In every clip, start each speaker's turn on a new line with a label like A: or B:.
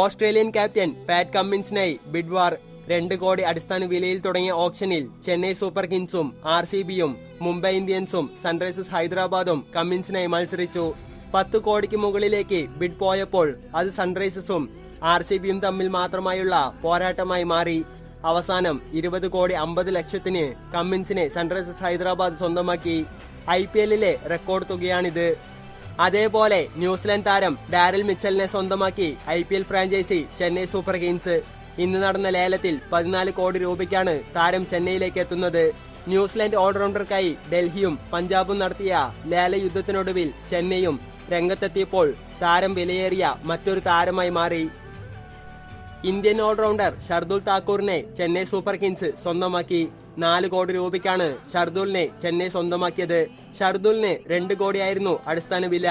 A: Australian captain Pat കമ്മിൻസിനായി bid war രണ്ട് കോടി അടിസ്ഥാന വിലയിൽ തുടങ്ങിയ ഓപ്ഷനിൽ ചെന്നൈ സൂപ്പർ കിങ്സും ആർ സി ബിയും മുംബൈ ഇന്ത്യൻസും സൺറൈസേഴ്സ് ഹൈദരാബാദും കമ്മിൻസിനായി മത്സരിച്ചു. പത്ത് കോടിക്ക് മുകളിലേക്ക് ബിഡ് പോയപ്പോൾ അത് സൺറൈസേഴ്സും ആർ സി ബിയും തമ്മിൽ മാത്രമായുള്ള പോരാട്ടമായി മാറി. അവസാനം ഇരുപത് കോടി അമ്പത് ലക്ഷത്തിന് കമ്മിൻസിനെ സൺറൈസേഴ്സ് ഹൈദരാബാദ് സ്വന്തമാക്കി. ഐ പി എല്ലിലെ റെക്കോർഡ് തുകയാണിത്. അതേപോലെ ന്യൂസിലാൻഡ് താരം ഡാരിൽ മിച്ചലിനെ സ്വന്തമാക്കി I P L franchise Chennai super kings. ഇന്ന് നടന്ന ലേലത്തിൽ പതിനാല് കോടി രൂപയ്ക്കാണ് താരം ചെന്നൈയിലേക്ക് എത്തുന്നത്. ന്യൂസിലാൻഡ് ഓൾറൗണ്ടർക്കായി ഡൽഹിയും പഞ്ചാബും നടത്തിയ ലേല യുദ്ധത്തിനൊടുവിൽ ചെന്നൈയും രംഗത്തെത്തിയപ്പോൾ താരം വിലയേറിയ മറ്റൊരു താരമായി മാറി. ഇന്ത്യൻ ഓൾറൗണ്ടർ ഷർദുൽ താക്കൂറിനെ ചെന്നൈ സൂപ്പർ കിങ്സ് സ്വന്തമാക്കി. നാല് കോടി രൂപയ്ക്കാണ് ഷർദുലിനെ ചെന്നൈ സ്വന്തമാക്കിയത്. ഷർദുലിന് രണ്ട് കോടിയായിരുന്നു അടിസ്ഥാന വില.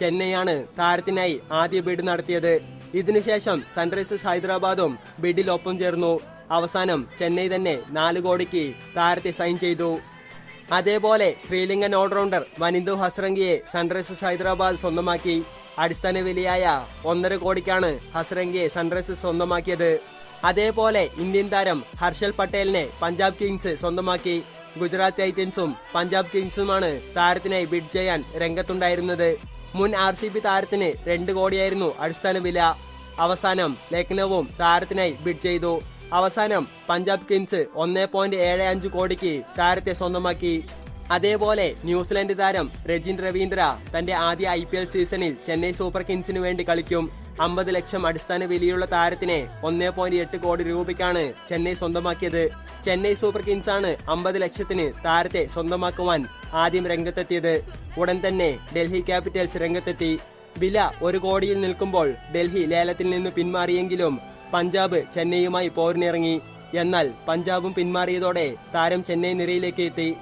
A: ചെന്നൈയാണ് താരത്തിനായി ആദ്യ ബിഡ് നടത്തിയത്. ഇതിനുശേഷം സൺറൈസേഴ്സ് ഹൈദരാബാദും ബിഡിൽ ഒപ്പം ചേർന്നു. അവസാനം ചെന്നൈ തന്നെ നാല് കോടിക്ക് താരത്തെ സൈൻ ചെയ്തു. അതേപോലെ ശ്രീലിംഗൻ ഓൾറൗണ്ടർ വനിന്ദു ഹസ്രംഗിയെ സൺറൈസേഴ്സ് ഹൈദരാബാദ് സ്വന്തമാക്കി. അടിസ്ഥാന വിലയായ ഒന്നര കോടിക്കാണ് ഹസ്രംഗിയെ സൺറൈസേഴ്സ് സ്വന്തമാക്കിയത്. അതേപോലെ ഇന്ത്യൻ താരം ഹർഷൽ പട്ടേലിനെ പഞ്ചാബ് കിങ്സ് സ്വന്തമാക്കി. ഗുജറാത്ത് ടൈറ്റൻസും പഞ്ചാബ് കിങ്സുമാണ് താരത്തിനായി ബിഡ് ചെയ്യാൻ രംഗത്തുണ്ടായിരുന്നത്. മുൻ ആർ സി ബി താരത്തിന് രണ്ട് കോടിയായിരുന്നു അടിസ്ഥാന വില. അവസാനം ലക്നൌവും താരത്തിനായി ബിഡ് ചെയ്തു. അവസാനം പഞ്ചാബ് കിങ്സ് ഒന്നേ പോയിന്റ് ഏഴ് അഞ്ച് കോടിക്ക് താരത്തെ സ്വന്തമാക്കി. അതേപോലെ ന്യൂസിലൻഡ് താരം രജിൻ രവീന്ദ്ര തന്റെ ആദ്യ ഐ പി എൽ സീസണിൽ ചെന്നൈ സൂപ്പർ കിങ്സിന് വേണ്ടി കളിക്കും. അമ്പത് ലക്ഷം അടിസ്ഥാന വിലയുള്ള താരത്തിനെ ഒന്നേ പോയിന്റ് എട്ട് കോടി രൂപയ്ക്കാണ് ചെന്നൈ സ്വന്തമാക്കിയത്. ചെന്നൈ സൂപ്പർ കിങ്സ് ആണ് അമ്പത് ലക്ഷത്തിന് താരത്തെ സ്വന്തമാക്കുവാൻ ആദ്യം രംഗത്തെത്തിയത്. ഉടൻ തന്നെ ഡൽഹി ക്യാപിറ്റൽസ് രംഗത്തെത്തി. വില ഒരു കോടിയിൽ നിൽക്കുമ്പോൾ ഡൽഹി ലേലത്തിൽ നിന്ന് പിന്മാറിയെങ്കിലും പഞ്ചാബ് ചെന്നൈയുമായി പോരിനിറങ്ങി. എന്നാൽ പഞ്ചാബും പിന്മാറിയതോടെ താരം ചെന്നൈ നിരയിലേക്ക് എത്തി.